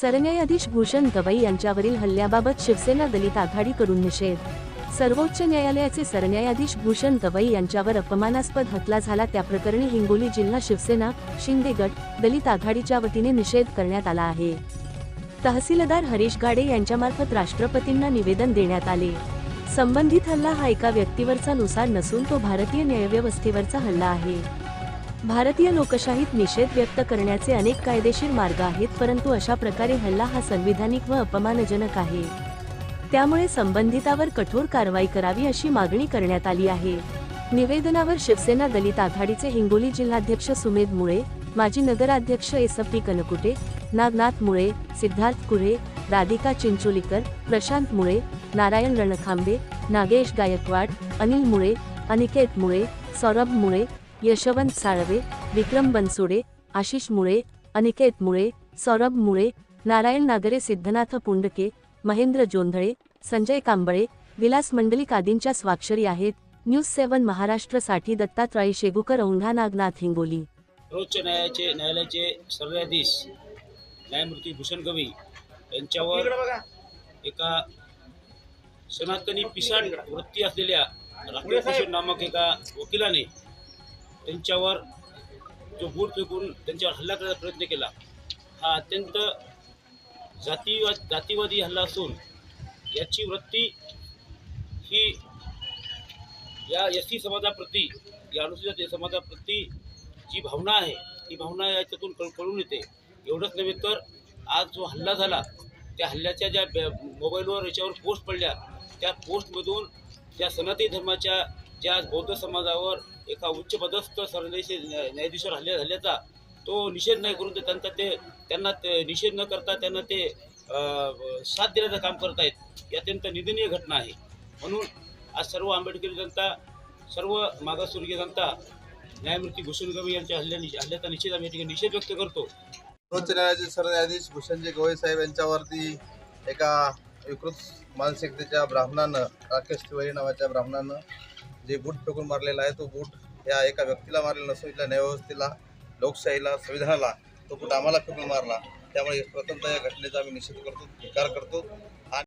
सरन्यायाधीश भूषण गवई यांच्यावरील हल्ल्याबाबत शिवसेना दलित आघाडीकडून निषेध. सर्वोच्च न्यायालयाचे सरन्यायाधीश भूषण गवई यांच्यावर अपमानास्पद हकला झाला. त्याप्रकरणी हिंगोली जिल्हा शिवसेना शिंदे गट दलित आघाडीच्या वतीने निषेध करण्यात आला आहे. तहसीलदार हरीश गाडे यांच्यामार्फत राष्ट्रपतींना निवेदन देण्यात आले. संबंधित हल्ला हा एका व्यक्तीवरचा नुसार नसून तो भारतीय न्यायव्यवस्थेवरचा हल्ला आहे. भारतीय लोकशाहीत निषेध व्यक्त करण्याचे अनेक कायदेशीर मार्ग आहेत परंतु अशा प्रकारे हल्ला हा संविधानिक व अपमानजनक आहे. त्यामुळे संबंधितावर कठोर कारवाई करावी अशी मागणी करण्यात आली आहे. निवेदनावर शिवसेना दलित आघाडीचे हिंगोली जिल्हाध्यक्ष सुमेध मुळे माजी नगराध्यक्ष एसपी कनकुटे नागनाथ मुळे सिद्धार्थ कुरे राधिका चिंचोलीकर प्रशांत मुळे नारायण रणखांबे नागेश गायकवाड अनिल मुळे अनिकेत मुळे सौरभ मुळे यशवंत साळवे विक्रम बनसोडे आशिष मुळे अनिकेत मुळे सौरभ मुळे नारायण नागरे सिद्धनाथ पुंडके महेंद्र जोंधळे संजय कांबळे विलास मंडलिक आदींच्या स्वाक्षरी आहेत. न्यूज सेवन महाराष्ट्रसाठी दत्तात्रय शेगुकर औंढा नागनाथ हिंगोली. सर्वोच्च न्यायालयाचे न्यायालयाचे सरन्यायाधीश न्यायमूर्ती भूषण गवई यांच्यावर एका सनातनी पिसाड वृत्ती असलेल्या राकेश भूषण नामक एका वकिलाने त्यांच्यावर जो बूट फेकून त्यांच्यावर हल्ला करण्याचा प्रयत्न केला हा अत्यंत जातीवाद जातीवादी हल्ला असून याची वृत्ती ही या एस टी समाजाप्रती या अनुसूचित समाजाप्रती जी भावना आहे ती भावना याच्यातून कळ कळून येते. एवढंच नव्हे तर आज जो हल्ला झाला त्या हल्ल्याच्या ज्या मोबाईलवर याच्यावर पोस्ट पडल्या त्या पोस्टमधून त्या सनातनी धर्माच्या ज्या बौद्ध समाजावर एका उच्चपदस्थ सरन्यायाधीश न्यायाधीशावर हल्ल्या झाल्याचा तो निषेध नाही करून ते त्यांचा ते त्यांना ते निषेध न करता त्यांना ते साथ देण्याचं काम करत आहेत. ही अत्यंत निंदनीय घटना आहे. म्हणून आज सर्व आंबेडकरी जनता सर्व मागासवर्गीय जनता न्यायमूर्ती भूषण गवई यांच्या हल्ल्या हल्ल्याचा निषेध आम्ही ठिकाणी निषेध व्यक्त करतो. सर्वोच्च न्यायालयाचे सरन्यायाधीश भूषणजी गवई साहेब यांच्यावरती एका विकृत मानसिकतेच्या ब्राह्मणानं राकेश तिवारी नावाच्या ब्राह्मणानं जे बूट फेकून मारलेला आहे तो बूट या एका व्यक्तीला मारलेला नसून इथल्या न्यायव्यवस्थेला लोकशाहीला संविधानाला तो बूट आम्हाला फेकून मारला. त्यामुळे प्रथमतः या घटनेचा आम्ही निषेध करतो धिकार करतो.